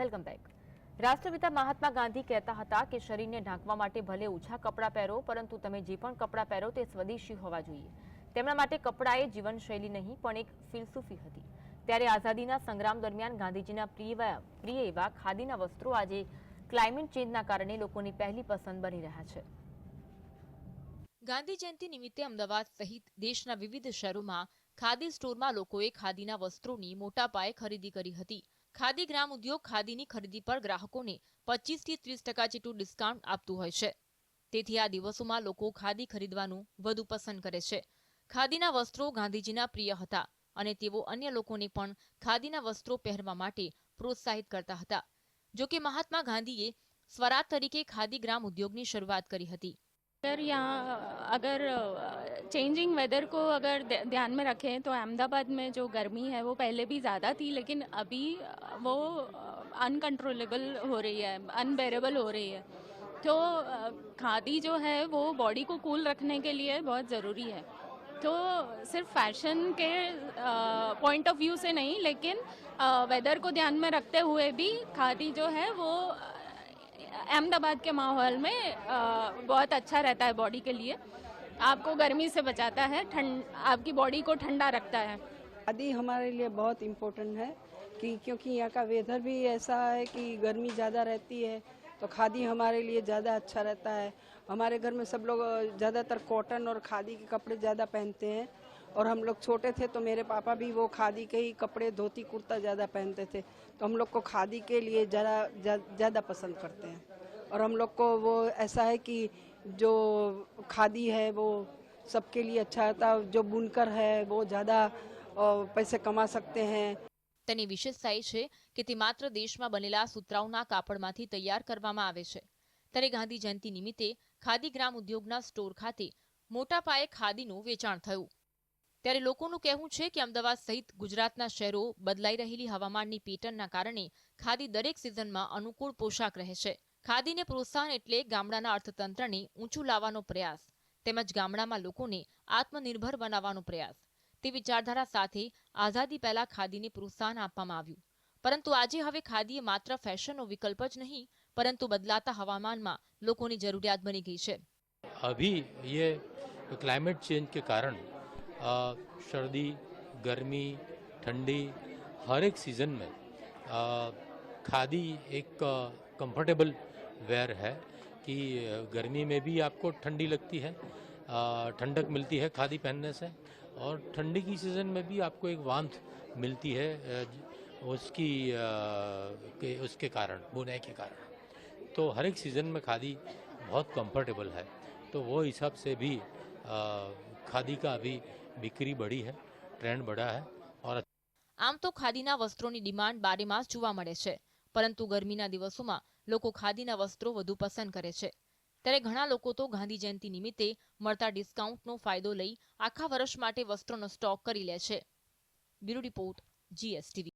Welcome back. રાષ્ટ્રપિતા મહાત્મા ગાંધી કહેતા હતા કે શરીરને ઢાંકવા માટે ભલે ઓછા કપડાં પહેરો, પરંતુ તમે જે પણ કપડાં પહેરો તે સ્વદેશી હોવા જોઈએ. તેમના માટે કપડાં એ જીવનશૈલી નહીં, પણ એક ફિલસૂફી હતી. ત્યારે આઝાદીના સંગ્રામ દરમિયાન ગાંધીજીના પ્રિય પ્રિય એવા ખાદીના વસ્ત્રો આજે ક્લાઇમેટ ચેન્જના કારણે લોકોની પહેલી પસંદ બની રહ્યા છે. ગાંધી જયંતિ નિમિત્તે અમદાવાદ સહિત દેશના વિવિધ શહેરોમાં ખાદી સ્ટોરમાં લોકોએ ખાદીના વસ્ત્રોની મોટા પાયે ખરીદી કરી હતી. ખાદી ગ્રામ ઉદ્યોગ ખાદીની ખરીદી પર ગ્રાહકોને પચીસ થી ત્રીસ ટકા જેટલું ડિસ્કાઉન્ટ આપતું હોય છે તેથી આ દિવસોમાં લોકો ખાદી ખરીદવાનું વધુ પસંદ કરે છે ખાદીના વસ્ત્રો ગાંધીજીના પ્રિય હતા અને તેઓ અન્ય લોકોને પણ ખાદીના વસ્ત્રો પહેરવા માટે પ્રોત્સાહિત કરતા હતા જો કે મહાત્મા ગાંધીએ સ્વરાજ તરીકે ખાદી ગ્રામ ઉદ્યોગની શરૂઆત કરી હતી अगर यहाँ अगर चेंजिंग वेदर को अगर ध्यान में रखें तो अहमदाबाद में जो गर्मी है वो पहले भी ज़्यादा थी लेकिन अभी वो अनकंट्रोलेबल हो रही है अनबेरेबल हो रही है। तो खादी जो है वो बॉडी को कूल रखने के लिए बहुत ज़रूरी है। तो सिर्फ़ फ़ैशन के पॉइंट ऑफ़ व्यू से नहीं लेकिन वेदर को ध्यान में रखते हुए भी खादी जो है वो अहमदाबाद के माहौल में अ, बहुत अच्छा रहता है बॉडी के लिए। आपको गर्मी से बचाता है, ठंड, आपकी बॉडी को ठंडा रखता है। खादी हमारे लिए बहुत इम्पोर्टेंट है कि क्योंकि यहाँ का वेदर भी ऐसा है कि गर्मी ज़्यादा रहती है तो खादी हमारे लिए ज़्यादा अच्छा रहता है। हमारे घर में सब लोग ज़्यादातर कॉटन और खादी के कपड़े ज़्यादा पहनते हैं। और हम लोग छोटे थे तो मेरे पापा भी वो खादी के ही कपड़े, धोती कुर्ता ज़्यादा पहनते थे। तो हम लोग को खादी के लिए ज़्यादा ज़्यादा पसंद करते हैं। और हम लोग को वो ऐसा है कि जो खादी है वो सबके लिए अच्छा होता है जो बुनकर है वो ज़्यादा अ, पैसे कमा सकते हैं તેની વિશેષતા એ છે કે તે માત્ર દેશમાં બનેલા સુતરાઉના કાપડમાંથી તૈયાર કરવામાં આવે છે ત્યારે ગાંધી જયંતિ નિમિત્તે ખાદી ગ્રામ ઉદ્યોગના સ્ટોર ખાતે મોટા પાયે ખાદીનું વેચાણ થયું ત્યારે લોકોનું કહેવું છે કે અમદાવાદ સહિત ગુજરાતના શહેરો બદલાઈ રહેલી હવામાનની પેટર્નના કારણે ખાદી દરેક સિઝનમાં અનુકૂળ પોશાક રહે છે ખાદીને પ્રોત્સાહન એટલે ગામડાના અર્થતંત્રને ઊંચું લાવવાનો પ્રયાસ તેમજ ગામડામાં લોકોને આત્મનિર્ભર બનાવવાનો પ્રયાસ તે વિચારધારા સાથે આઝાદી પહેલા ખાદીને પ્રોત્સાહન આપવામાં આવ્યું પરંતુ આજે હવે ખાદી એ માત્ર ફેશનનો વિકલ્પ જ નહીં પરંતુ બદલાતા હવામાનમાં લોકોની જરૂરિયાત બની ગઈ છે अभी ये क्लाइमेट चेंज के कारण अ, सर्दी गर्मी ठंडी हर एक सीज़न में अ, खादी एक कंफर्टेबल वेयर है कि अ, गर्मी में भी आपको ठंडी लगती है अ, ठंडक मिलती है खादी पहनने से और ठंडी की सीज़न में भी आपको एक वांत मिलती है अ, ज- उसकी अ, के उसके कारण बुनाई के कारण तो हर एक सीज़न में खादी बहुत कंफर्टेबल है तो वो हिसाब से भी अ, खादी का अभी बिक्री बढ़ी है ट्रेंड बढ़ा है और આમ તો ખાદીના વસ્ત્રોની ડિમાન્ડ બારે માસ જોવા મળે છે પરંતુ ગરમીના દિવસોમાં લોકો ખાદીના વસ્ત્રો વધુ પસંદ કરે છે. ત્યારે ઘણા લોકો તો ગાંધી જયંતિ નિમિત્તે મળતા ડિસ્કાઉન્ટનો ફાયદો લઈ આખા વર્ષ માટે વસ્ત્રોનો સ્ટોક કરી લે છે. Bureau report, GSTV.